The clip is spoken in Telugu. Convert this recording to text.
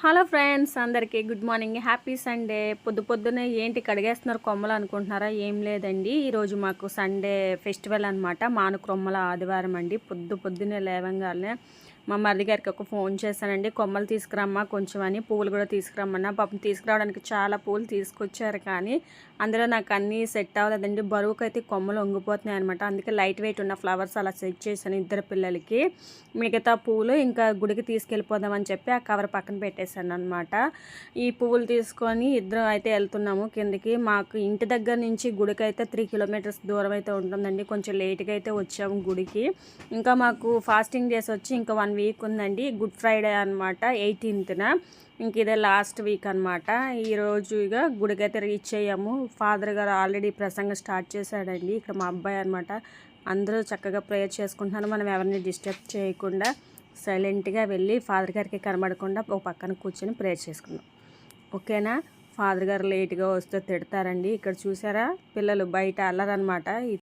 హలో ఫ్రెండ్స్ అందరికీ గుడ్ మార్నింగ్. Happy Sunday. పొద్దు పొద్దునే ఏంటి కడిగేస్తున్నారు కొమ్మలు అనుకుంటున్నారా? ఏం లేదండి. ఈరోజు మాకు సండే ఫెస్టివల్ అనమాట మానుక్రొమ్మల ఆదివారం అండి. పొద్దు పొద్దునే లేవంగానే మా మరిది గారికి ఒక ఫోన్ చేశానండి. కొమ్మలు తీసుకురమ్మా కొంచెం అని పువ్వులు కూడా తీసుకురమ్మన్నా. పాపం తీసుకురావడానికి చాలా పువ్వులు తీసుకొచ్చారు కానీ అందులో నాకు అన్నీ సెట్ అవ్వలేదండి. బరువుకు అయితే కొమ్మలు వంగిపోతున్నాయి అనమాట అందుకే లైట్ వెయిట్ ఉన్న ఫ్లవర్స్ అలా సెట్ చేశాను ఇద్దరు పిల్లలకి. మిగతా పువ్వులు ఇంకా గుడికి తీసుకెళ్ళిపోదామని చెప్పి ఆ కవర్ పక్కన పెట్టేశాను అనమాట ఈ పువ్వులు తీసుకొని ఇద్దరం అయితే వెళ్తున్నాము కిందకి. మాకు ఇంటి దగ్గర నుంచి గుడికి అయితే త్రీ కిలోమీటర్స్ దూరం అయితే ఉంటుందండి. కొంచెం లేట్గా అయితే వచ్చాము గుడికి. ఇంకా మాకు ఫాస్టింగ్ డేస్ వచ్చి ఇంకా వన్ వీక్ ఉందండి. గుడ్ ఫ్రైడే అనమాట ఎయిటీన్త్న. ఇంక ఇదే లాస్ట్ వీక్ అనమాట ఈరోజు ఇక గుడికైతే రీచ్ అయ్యాము. ఫాదర్ గారు ఆల్రెడీ ప్రసంగం స్టార్ట్ చేశాడండి. ఇక్కడ మా అబ్బాయి అనమాట అందరూ చక్కగా ప్రేయర్ చేసుకుంటున్నారు. మనం ఎవరిని డిస్టర్బ్ చేయకుండా. సైలెంట్గా వెళ్ళి ఫాదర్ గారికి కనబడకుండా ఒక పక్కన కూర్చొని ప్రేయర్ చేసుకున్నాం. ఓకేనా? ఫాదర్ గారు లేట్గా వస్తే తిడతారండి. ఇక్కడ చూసారా? పిల్లలు బయట అల్లరనమాట ఈ